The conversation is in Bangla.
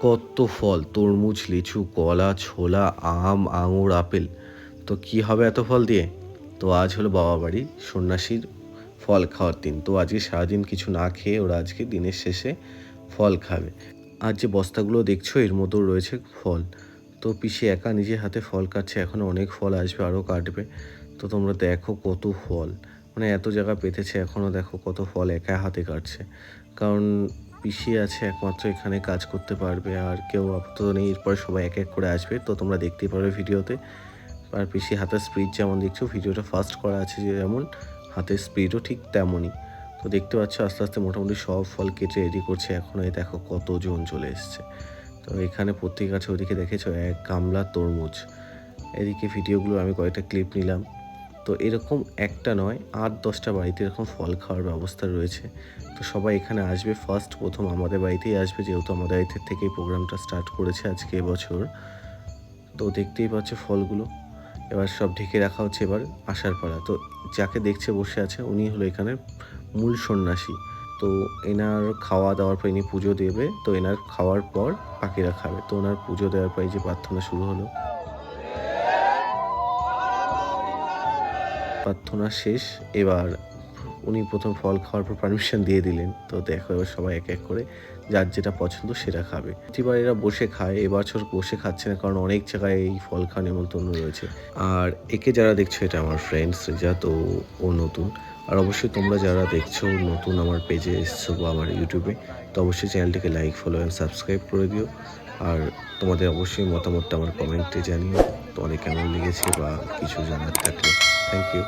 কত ফল, তরমুজ, লিচু, কলা, ছোলা, আম, আঙুর, আপেল। তো কি হবে এত ফল দিয়ে? তো আজ হলো বাবা বাড়ি, সন্ন্যাসীর ফল খাওয়ার দিন। তো আজকে সারাদিন কিছু না খেয়ে ওরা আজকে দিনের শেষে ফল খাবে। আর যে বস্তাগুলো দেখছ, এর মধ্যেও রয়েছে ফল। তো পিসি একা নিজের হাতে ফল কাটছে এখনও অনেক ফল আসবে, আরও কাটবে। তো তোমরা দেখো কত ফল। মানে এত জায়গা পেতেছে এখনও দেখো কত ফল একা হাতে কাটছে। কারণ পিসি আছে, একমাত্র এখানে কাজ করতে পারবে, আর কেউ আপাতত নেই, এরপরে সবাই এক এক করে আসবে। তো তোমরা দেখতেই পারবে ভিডিওতে। আর পিসি হাতের স্পিড যেমন দেখছ, ভিডিওটা ফাস্ট করা আছে যেমন, হাতের স্পিডও ঠিক তেমনই। তো দেখতে পাচ্ছ, আস্তে আস্তে মোটামুটি সব ফল কেটে রেডি করছে। এখন এই দেখো কতজন চলে এসছে। তো এখানে প্রত্যেক আছে, ওদিকে দেখেছ এক গামলা তরমুজ। এদিকে ভিডিওগুলো আমি কয়েকটা ক্লিপ নিলাম। তো এরকম একটা নয়, আট, দশটা বাড়িতে এরকম ফল খাওয়ার ব্যবস্থা রয়েছে। তো সবাই এখানে আসবে ফার্স্ট প্রথম আমাদের বাড়িতেই আসবে, যেহেতু আমাদের বাড়িতে থেকেই প্রোগ্রামটা স্টার্ট করেছে আজকে এবছর। তো দেখতেই পাচ্ছ ফলগুলো। এবার সব ঢেকে রাখা হচ্ছে এবার আসার পাড়া। তো যাকে দেখছে বসে আছে, উনি হলো এখানে মূল সন্ন্যাসী। তো এনার খাওয়া দাওয়ার পর ইনি পুজো দেবে, তো এনার খাওয়ার পর পাখিরা খাবে। তো ওনার পুজো দেওয়ার পর এই যে প্রার্থনা শুরু হলো। প্রার্থনা শেষ। এবার উনি প্রথম ফল খাওয়ার পর পারমিশন দিয়ে দিলেন। তো দেখো এবার সবাই এক এক করে যার যেটা পছন্দ সেটা খাবে। প্রতিবার এরা বসে খায়। এবছর বসে খাচ্ছে না কারণ অনেক জায়গায় এই ফল খাওয়া নেমন্তন্ন রয়েছে। আর একে যারা দেখছ, এটা আমার ফ্রেন্ডস যা তো ও নতুন। আর অবশ্যই তোমরা যারা দেখছ নতুন আমার পেজে এসছো বা আমার ইউটিউবে তো অবশ্যই চ্যানেলটিকে লাইক ফলো অ্যান্ড সাবস্ক্রাইব করে দিও। আর তোমাদের অবশ্যই মতামতটা আমার কমেন্টে জানিও। তোমাদের কেমন লেগেছে বা কিছু জানার থাকলে। Thank you